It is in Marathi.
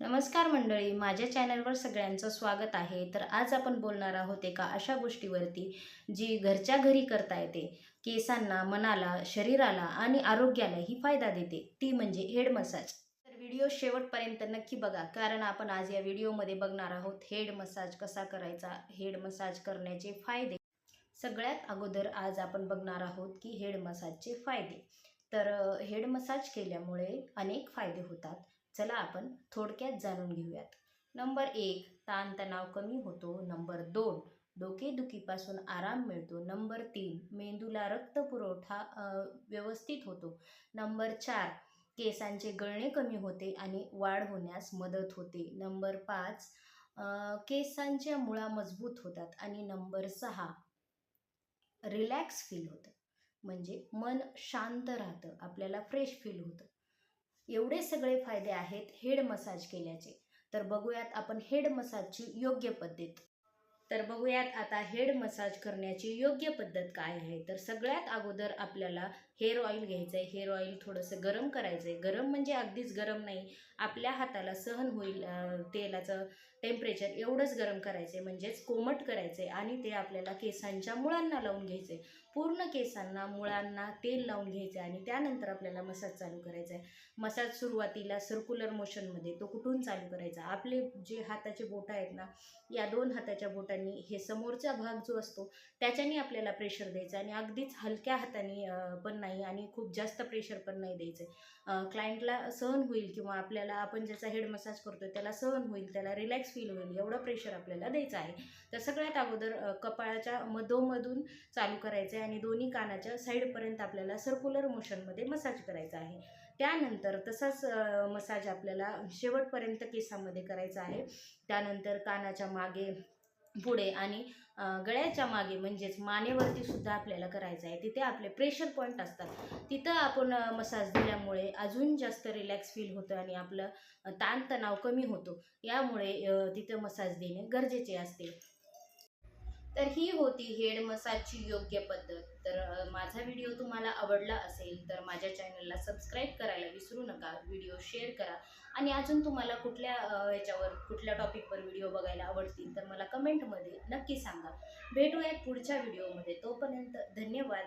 नमस्कार मंडळी माझ्या चॅनलवर सगळ्यांचं स्वागत आहे. तर आज आपण बोलणार आहोत एका अशा गोष्टीवरती जी घरच्या घरी करता येते. केसांना मनाला शरीराला आणि आरोग्यालाही फायदा देते. ती म्हणजे हेड मसाज. तर व्हिडिओ शेवटपर्यंत नक्की बघा कारण आपण आज या व्हिडिओमध्ये बघणार आहोत हेड मसाज कसा करायचा हेड मसाज करण्याचे फायदे. सगळ्यात अगोदर आज आपण बघणार आहोत की हेड मसाजचे फायदे. तर हेड मसाज केल्यामुळे अनेक फायदे होतात. चला आपण थोडक्यात जाणून घेऊयात. नंबर एक ताणतणाव कमी होतो. नंबर दोन डोकेदुखीपासून आराम मिळतो. नंबर तीन मेंदूला रक्त पुरवठा व्यवस्थित होतो. नंबर चार केसांचे गळणे कमी होते आणि वाढ होण्यास मदत होते. नंबर पाच केसांच्या मुळा मजबूत होतात आणि नंबर सहा रिलॅक्स फील होतं. म्हणजे मन शांत राहतं. आपल्याला फ्रेश फील होतं. एवढे सगळे फायदे आहेत हेड मसाज केल्याचे. तर बघूयात आपण हेड मसाजची योग्य पद्धत. तर बघूयात आता हेड मसाज करण्याची योग्य पद्धत काय आहे? तर सगळ्यात अगोदर आपल्याला हेअर ऑइल घ्यायचं आहे हेअर ऑइल थोडंसं गरम करायचं आहे गरम म्हणजे अगदीच गरम नाही. आपल्या हाताला सहन होईल तेलाचं टेम्परेचर एवढंच गरम करायचं आहे म्हणजेच कोमट करायचं आहे आणि ते आपल्याला केसांच्या मुळांना लावून घ्यायचं आहे पूर्ण केसांना मुळांना तेल लावून घ्यायचं आहे आणि त्यानंतर आपल्याला मसाज चालू करायचा आहे. मसाज सुरुवातीला सर्क्युलर मोशनमध्ये तो कुठून चालू करायचा? आपले जे हाताचे बोटं आहेत ना या दोन हाताच्या बोटांनी हे समोरचा भाग जो असतो त्याच्याने आपल्याला प्रेशर द्यायचं आणि अगदीच हलक्या हाताने पण नाही आणि खूप जास्त प्रेशर पण नाही द्यायचं. क्लायंटला सहन होईल किंवा आपल्याला आपण ज्याचा हेड मसाज करतो त्याला सहन होईल त्याला रिलॅक्स फील होईल एवढं प्रेशर आपल्याला द्यायचं आहे. तर सगळ्यात अगोदर कपाळाच्या मधोमधून चालू करायचं आहे आणि दोन्ही कानाच्या साईडपर्यंत आपल्याला सर्क्युलर मोशनमध्ये मसाज करायचा आहे. त्यानंतर तसाच मसाज आपल्याला शेवटपर्यंत केसामध्ये करायचा आहे. त्यानंतर कानाच्या मागे पुढे आणि गळ्याच्या मागे म्हणजेच मानेवरती सुद्धा आपल्याला करायचं आहे. तिथे आपले प्रेशर पॉईंट असतात. तिथं आपण मसाज दिल्यामुळे अजून जास्त रिलॅक्स फील होतं आणि आपलं ताणतणाव कमी होतो. यामुळे तिथं मसाज देणे गरजेचे असते. तर ही होती हेड मसाजची योग्य पद्धत. तर माझा व्हिडिओ तुम्हाला आवडला असेल तर माझ्या चॅनलला सबस्क्राईब करायला विसरू नका व्हिडिओ शेअर करा. आणि अजून तुम्हाला कुठल्या ह्याच्यावर याच्यावर कुठल्या टॉपिकवर व्हिडिओ बघायला आवडतील तर मला कमेंटमध्ये नक्की सांगा. भेटूयात पुढच्या व्हिडिओमध्ये. तोपर्यंत धन्यवाद.